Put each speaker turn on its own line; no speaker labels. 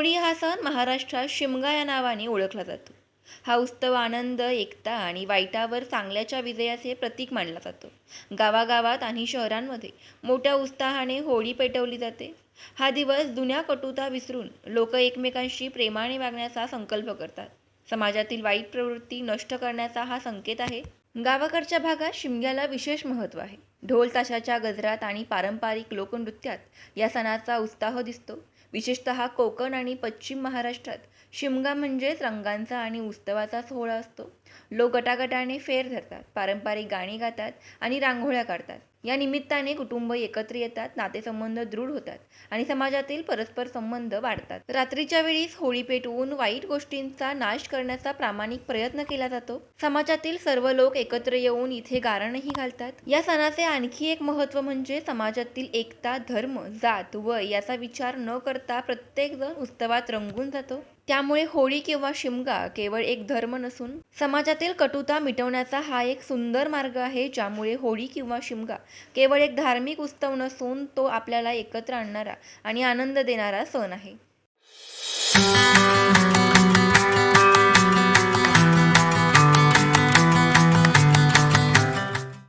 होळी हा सण महाराष्ट्रात शिमगा या नावाने ओळखला जातो. हा उत्सव आनंद एकता आणि वाईटावर चांगल्याच्या विजयाचे प्रतीक मानला जातो. गावागावात आणि शहरांमध्ये मोठ्या उत्साहाने होळी पेटवली जाते. हा दिवस जुन्या कटुता विसरून लोक एकमेकांशी प्रेमाने वागण्याचा संकल्प करतात. समाजातील वाईट प्रवृत्ती नष्ट करण्याचा हा संकेत आहे. गावाकडच्या भागात शिमग्याला विशेष महत्त्व आहे. ढोल ताशाच्या गजरात आणि पारंपरिक लोकनृत्यात या सणाचा उत्साह दिसतो. विशेषतः कोकण आणि पश्चिम महाराष्ट्रात. शिमगा म्हणजेच रंगांचा आणि उत्सवाचा सोहळा असतो. लोक गटागटाने फेर धरतात पारंपरिक गाणी गातात आणि रांगोळ्या काढतात. या निमित्ताने कुटुंब एकत्र येतात नातेसंबंध दृढ होतात आणि समाजातील परस्पर संबंध वाढतात. रात्रीच्या वेळीस होळी पेटवून वाईट गोष्टींचा नाश करण्याचा प्रामाणिक प्रयत्न केला जातो. समाजातील सर्व लोक एकत्र येऊन इथे गारणही घालतात. या सणाचे आणखी एक महत्त्व म्हणजे समाजातील एकता धर्म जात वय याचा विचार न करता प्रत्येकजण उत्सवात रंगून जातो. त्यामुळे होळी किंवा शिमगा केवळ एक धर्म नसून समाजातील कटुता मिटवण्याचा हा एक सुंदर मार्ग आहे ज्यामुळे होळी किंवा शिमगा केवळ एक धार्मिक उत्सव नसून तो आपल्याला एकत्र आणणारा आणि आनंद देणारा सण आहे.